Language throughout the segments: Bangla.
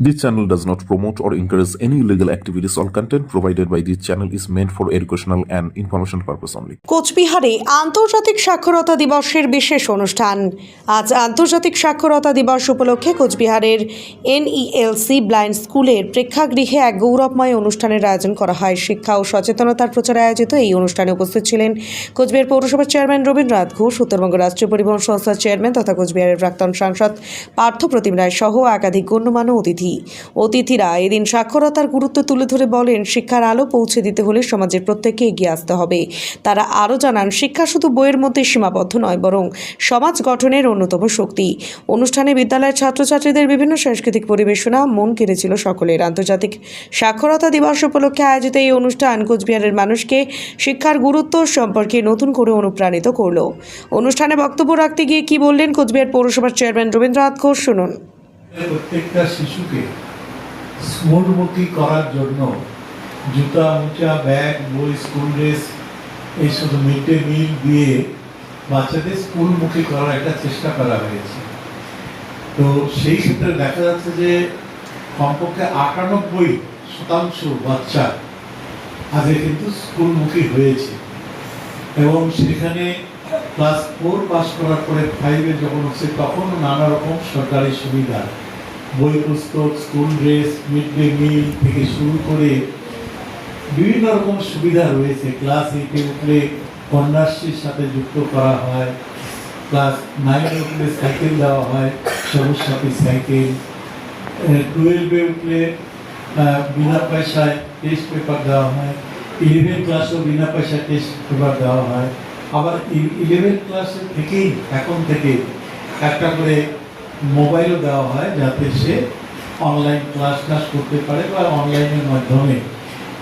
This channel does not promote or encourage any illegal activities. All content provided by this channel is meant for educational and information purpose only. কোচবিহারে আন্তর্জাতিক সাক্ষরতা দিবসের বিশেষ অনুষ্ঠান আজ আন্তর্জাতিক সাক্ষরতা দিবস উপলক্ষে কোচবিহারের এনইএলসি ব্লাইন্ড স্কুলের প্রেক্ষাগৃহে এক গৌরবময় অনুষ্ঠানের আয়োজন করা হয় শিক্ষা ও সচেতনতার প্রচারে আয়োজিত এই অনুষ্ঠানে উপস্থিত ছিলেন কোচবিহার পৌরসভার চেয়ারম্যান রবীন্দ্রনাথ ঘোষ, উত্তরবঙ্গ রাষ্ট্রীয় পরিবহন সংস্থার চেয়ারম্যান তথা কোচবিহারের প্রাক্তন সাংসদ পার্থ প্রতিম রায় সহ একাধিক গণ্যমান্য অতিথি অতিথিরা এদিন সাক্ষরতার গুরুত্ব তুলে ধরে বলেন, শিক্ষার আলো পৌঁছে দিতে হলে সমাজের প্রত্যেককে এগিয়ে আসতে হবে। তারা আরও জানান, শিক্ষা শুধু বইয়ের মধ্যে সীমাবদ্ধ নয়, বরং সমাজ গঠনের অন্যতম শক্তি। অনুষ্ঠানে বিদ্যালয়ের ছাত্রছাত্রীদের বিভিন্ন সাংস্কৃতিক পরিবেশনা মন কেড়েছিল সকলের। আন্তর্জাতিক সাক্ষরতা দিবস উপলক্ষে আয়োজিত এই অনুষ্ঠান কোচবিহারের মানুষকে শিক্ষার গুরুত্ব সম্পর্কে নতুন করে অনুপ্রাণিত করল। অনুষ্ঠানে বক্তব্য রাখতে গিয়ে কি বললেন কোচবিহার পৌরসভার চেয়ারম্যান রবীন্দ্রনাথ ঘোষ, শুনুন। প্রত্যেকটা শিশুকে স্কুলমুখী করার জন্য জুতা মোজা ব্যাগ, বই, স্কুল ড্রেস, এই শুধু মিড ডে মিল দিয়ে বাচ্চাদের স্কুলমুখী করার একটা চেষ্টা করা হয়েছে। তো সেই ক্ষেত্রে দেখা যাচ্ছে যে কমপক্ষে আটানব্বই শতাংশ বাচ্চা আগে কিন্তু স্কুলমুখী হয়েছে। এবং সেখানে ক্লাস ফোর পাস করার পরে ফাইভে যখন হচ্ছে, তখন নানা রকম সরকারি সুবিধা। বই পুস্তক school dress mid day meal থেকে শুরু করে বিভিন্ন রকম সুবিধা রয়েছে। ক্লাস এইটে উঠলে কন্যাশ্রীর সাথে যুক্ত করা হয়। ক্লাস নাইনে উঠলে সাইকেল দেওয়া হয় সবুজ সাথী সাইকেল টুয়েলভে উঠলে বিনা পয়সায় টেস্ট পেপার দেওয়া হয়। ইলেভেন ক্লাসেও বিনা পয়সায় টেস্ট পেপার দেওয়া হয়। আবার ইলেভেন ক্লাসে থেকেই, এখন থেকে একটা করে মোবাইলও দেওয়া হয় যাতে সে অনলাইন ক্লাস ক্লাস করতে পারে বা অনলাইনের মাধ্যমে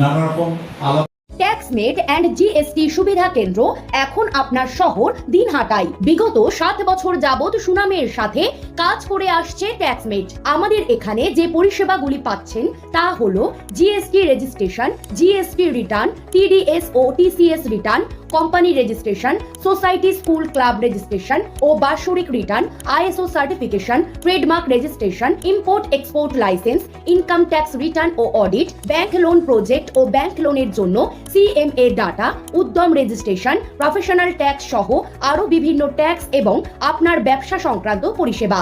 নানা রকম আলাদা ট্যাক্সমেট অ্যান্ড জিএসটি সুবিধা কেন্দ্র এখন আপনার শহর দিনহাটায়। বিগত সাত বছর যাবৎ সুনামের সাথে কাজ করে আসছে ট্যাক্সমেট আমাদের এখানে যে পরিষেবাগুলি পাচ্ছেন, তা হলো GST registration GST return TDS ও TCS return company registration society school club registration ও বাৎসরিক return ISO certification trademark registration import export licence income tax return ও অডিট ব্যাংক লোন প্রজেক্ট ও ব্যাংক লোনের জন্য CMA data Udyam registration professional tax সহ আরও বিভিন্ন ট্যাক্স এবং আপনার ব্যবসা সংক্রান্ত পরিষেবা।